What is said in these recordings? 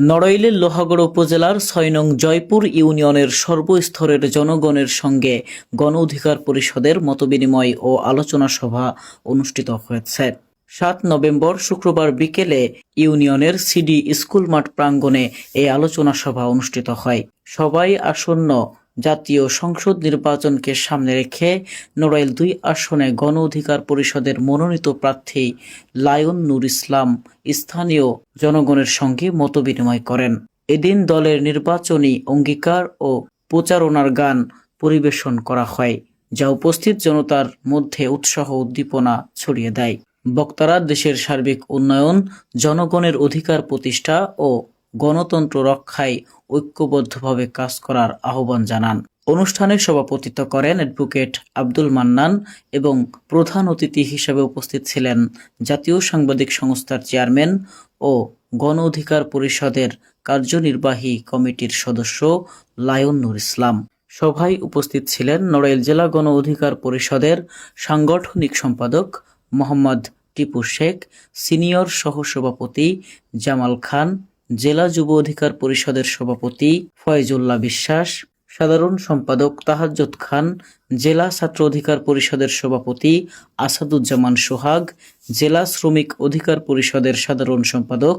নড়াইলের লোহাগড় উপজেলার ছয় নং জয়পুর ইউনিয়নের সর্বস্তরের জনগণের সঙ্গে গণ অধিকার পরিষদের মতবিনিময় ও আলোচনা সভা অনুষ্ঠিত হয়েছে। সাত নভেম্বর শুক্রবার বিকেলে ইউনিয়নের সিডি স্কুল মাঠ প্রাঙ্গণে এই আলোচনা সভা অনুষ্ঠিত হয়। সবাই আসন্ন জাতীয় সংসদ নির্বাচনকে সামনে রেখে নড়াইল দুই আসনে গণ অধিকার পরিষদের মনোনীত প্রার্থী লায়ন নূর ইসলাম স্থানীয় জনগণের সঙ্গে মতবিনিময় করেন। এদিন দলের নির্বাচনী অঙ্গীকার ও প্রচারণার গান পরিবেশন করা হয়, যা উপস্থিত জনতার মধ্যে উৎসাহ উদ্দীপনা ছড়িয়ে দেয়। বক্তারা দেশের সার্বিক উন্নয়ন, জনগণের অধিকার প্রতিষ্ঠা ও গণতন্ত্র রক্ষায় ঐক্যবদ্ধভাবে কাজ করার আহ্বান জানান। অনুষ্ঠানে সভাপতিত্ব করেন অ্যাডভোকেট আব্দুল মান্নান এবং প্রধান অতিথি হিসেবে উপস্থিত ছিলেন জাতীয় সাংবাদিক সংস্থার চেয়ারম্যান ও গণ অধিকার পরিষদের কার্যনির্বাহী কমিটির সদস্য লায়ন নুর ইসলাম। সভায় উপস্থিত ছিলেন নড়াইল জেলা গণ অধিকার পরিষদের সাংগঠনিক সম্পাদক মোহাম্মদ টিপু শেখ, সিনিয়র সহসভাপতি জামাল খান জেলা যুব অধিকার পরিষদের সভাপতি ফয়জুল্লাহ বিশ্বাস, সাধারণ সম্পাদক তাহাজ্জুদ খান, জেলা ছাত্র অধিকার পরিষদের সভাপতি আসাদুজ্জামান সোহাগ, জেলা শ্রমিক অধিকার পরিষদের সাধারণ সম্পাদক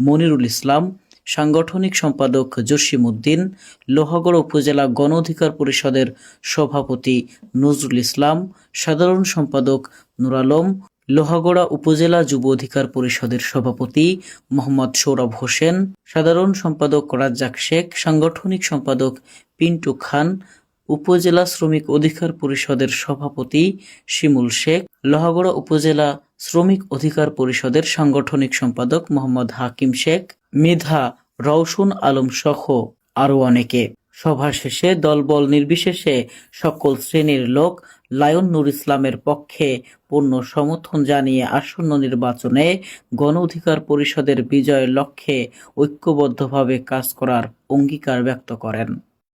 মনিরুল ইসলাম, সাংগঠনিক সম্পাদক জসিম উদ্দিন, লোহাগড় উপজেলা গণ অধিকার পরিষদের সভাপতি নজরুল ইসলাম, সাধারণ সম্পাদক নুর আলম লোহাগড়া উপজেলা যুব অধিকার পরিষদের সভাপতি মোহাম্মদ সৌরভ হোসেন, সাধারণ সম্পাদক রাজ্জাক শেখ, সাংগঠনিক সম্পাদক পিন্টু খান, উপজেলা শ্রমিক অধিকার পরিষদের সভাপতি শিমুল শেখ, লোহাগড়া উপজেলা শ্রমিক অধিকার পরিষদের সাংগঠনিক সম্পাদক মোহাম্মদ হাকিম শেখ, মেধা রওশন আলম সহ আরও অনেকে। সভা শেষে দলবল নির্বিশেষে সকল শ্রেণির লোক লায়ন নুর ইসলামের পক্ষে পূর্ণ সমর্থন জানিয়ে আসন্ন নির্বাচনে গণ অধিকার পরিষদের বিজয়ের লক্ষ্যে ঐক্যবদ্ধভাবে কাজ করার অঙ্গীকার ব্যক্ত করেন।